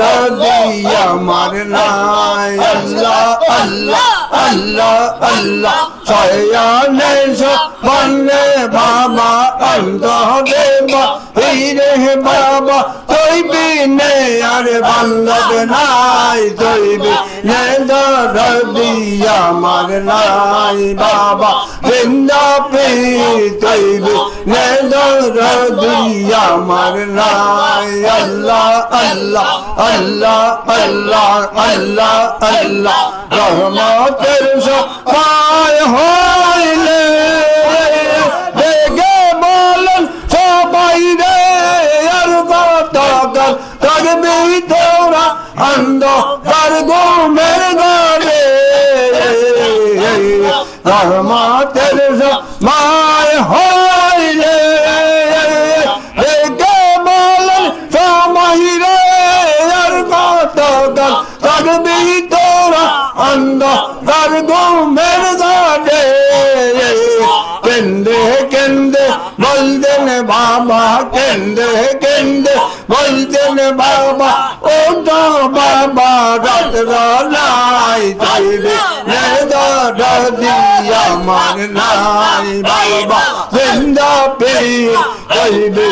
আমার নাই। আল্লাহ আল্লাহ আল্লাহ আল্লাহ। ছয়ানে সপনে বাবা অন্তরে বা হিরে বাবা। তুই বিনে আর বান্ধব নাই তুই বিনে দরদি আমার নাই। বাবা জিন্দাপি তুই বিনে দরদি আমার নাই আল্লাহ আল্লাহ আল্লাহ আল্লাহ আল্লাহ আল্লাহ। রহমতের সহায় হইলে দেখে বলেন সবাই রে, আর কত থাকবি তোরা থাকবি তোরা অন্ধকার ঘুমের ঘরে কেন্দে কেন্দে বলতেন বাবা কেন্দে কেন্দে বলতেন বাবা, ও তো বাবা, রাত নাই চাইবে দাদি আমার নাই বাবা। জিন্দা পে চাইবে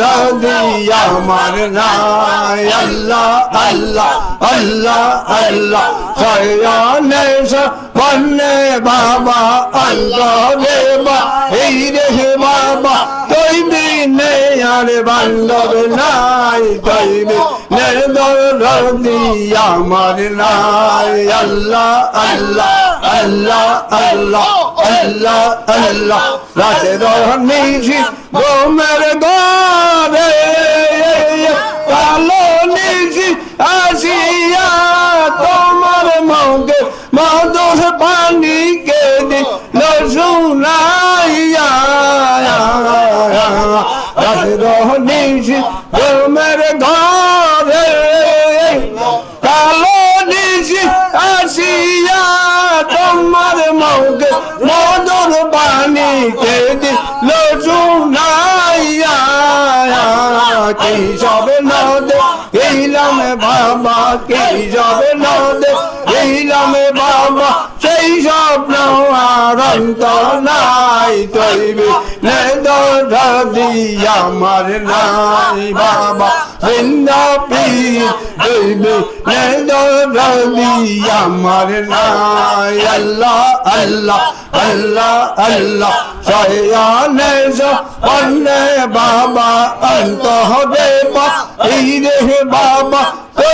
দাদি আমার নাই আল্লাহ আল্লাহ আল্লাহ আল্লাহ। সয়ানে বন্নে বাবা, আল্লাহ দেবা এই রে বাবা। তুই বিনে আর বান্ধব নাই তুই বিনে আমার নাই। আল্লাহ আল্লাহ আল্লাহ আল্লাহ আল্লাহ আল্লাহ। রাতে রহনি গোমের গরে নিশি তোমার ঘরে কালো নিশি আসিয়া তোমার মগে মধুর পানি কে দিল শুনাইয়া কি সব নদে ইলাম বাবা, কি সব নদে ইলাম বাবা, সেই স্বপ্ন আর অন্ত নাই তৈবে নেদি আমার নাই বাবা। বৃন্দাপি তৈবে নেদি আমার নাই। আল্লাহ আল্লাহ আল্লাহ আল্লাহ। সয়ানে সপনে বাবা অন্ত হবে বা বাবা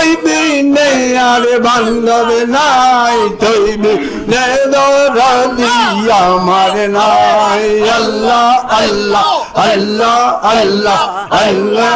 তুই বিনে আর বান্ধব নাই তুই বিনে দরদি আমার নাই। আল্লাহ আল্লাহ আল্লাহ আল্লাহ আল্লাহ।